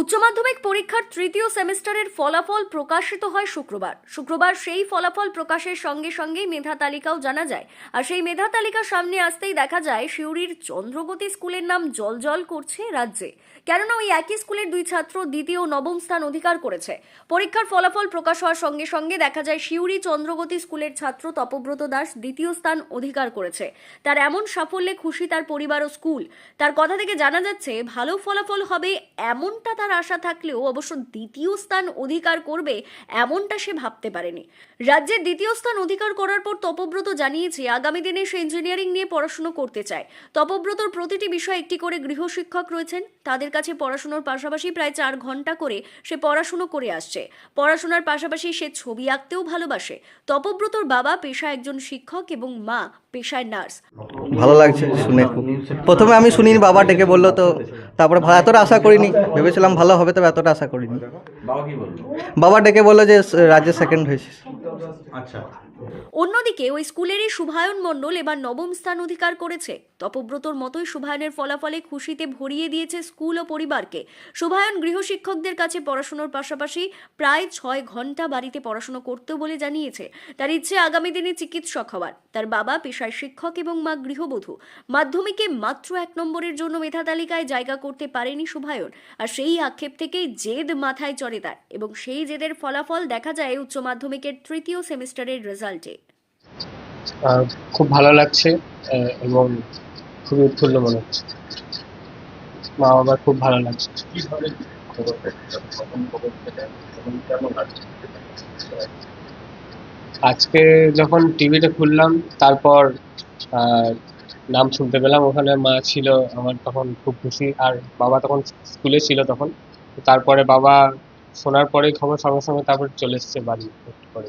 উচ্চ মাধ্যমিক পরীক্ষার তৃতীয় সেমিস্টারের ফলাফল প্রকাশিত হয় শুক্রবার। শুক্রবার সেই ফলাফল প্রকাশের সঙ্গে সঙ্গেই মেধা তালিকাও জানা যায়। আর সেই মেধা তালিকা সামনে আসতেই দেখা যায়, সিউড়ির চন্দ্রগতি স্কুলের নাম জলজল করছে রাজ্যে। কেননা ওই একই স্কুলের দুই ছাত্র দ্বিতীয় নবম স্থান অধিকার করেছে। পরীক্ষার ফলাফল প্রকাশ হওয়ার সঙ্গে সঙ্গে দেখা যায়, সিউড়ি চন্দ্রগতি স্কুলের ছাত্র তপব্রত দাস দ্বিতীয় স্থান অধিকার করেছে। তার এমন সাফল্যে খুশি তার পরিবার ও স্কুল। তার কথা থেকে জানা যাচ্ছে, ভালো ফলাফল হবে এমনটা তার আশা থাকলেও অবশ্য দ্বিতীয় স্থান অধিকার করবে এমনটা সে ভাবতে পারেনি। রাজ্যের দ্বিতীয় স্থান অধিকার করার পর তপব্রত জানিয়েছে, আগামী দিনে সে ইঞ্জিনিয়ারিং নিয়ে পড়াশুনো করতে চায়। তপব্রতর প্রতিটি বিষয়ে একটি করে গৃহশিক্ষক রয়েছেন। তাদের কাছে পড়াশুনোর পাশাপাশি প্রায় চার ঘণ্টা করে সে পড়াশুনো করে আসছে। পড়াশোনার পাশাপাশি সে ছবি আঁকতেও ভালোবাসে। তপব্রতর বাবা পেশা একজন শিক্ষক এবং মা পেশায় নার্স। ভালো লাগছে শুনে। প্রথমে আমি শুনিনি বাবা ডেকে বলল, তো তারপরে এতটা আশা করিনি। ভেবেছিলাম ভালো হবে তবে এতটা আশা করিনি। বাবা ডেকে বলল যে রাজ্যের রাজ্যে সেকেন্ড হয়েছিস। আচ্ছা। অন্যদিকে ওই স্কুলেরই শুভায়ন মণ্ডল এবার নবম স্থান অধিকার করেছে। তপব্রতর মতোই শুভায়নের ফলাফলে খুশিতে ভরিয়ে দিয়েছে স্কুল ও পরিবারকে। শুভায়ন গৃহশিক্ষকদের কাছে পড়াশোনার পাশাপাশি প্রায় ছয় ঘণ্টা বাড়িতে পড়াশোনা করতেও বলে জানিয়েছে। তার ইচ্ছে আগামী দিনে চিকিৎসক হওয়ার। তার বাবা পেশায় শিক্ষক এবং মা গৃহবধূ। মাধ্যমিকে মাত্র এক নম্বরের জন্য মেধা তালিকায় জায়গা করতে পারেনি শুভায়ন। আর সেই আক্ষেপ থেকেই জেদ মাথায় চড়ে তার। এবং সেই জেদের ফলাফল দেখা যায় উচ্চ মাধ্যমিকের তৃতীয় সেমিস্টারের রেজাল্টে খুব ভালো লাগছে এবং খুবই উৎফুল্ল মনে হচ্ছে। মা বাবার খুব ভালো লাগছে। আজকে যখন টিভিটা খুললাম, তারপর নাম শুনতে পেলাম। ওখানে মা ছিল, আমার তখন খুব খুশি। আর বাবা তখন স্কুলে ছিল তখন। তারপরে বাবা শোনার পরে খবর সঙ্গে সঙ্গে তারপর চলে এসেছে বাড়ি। একটু পরে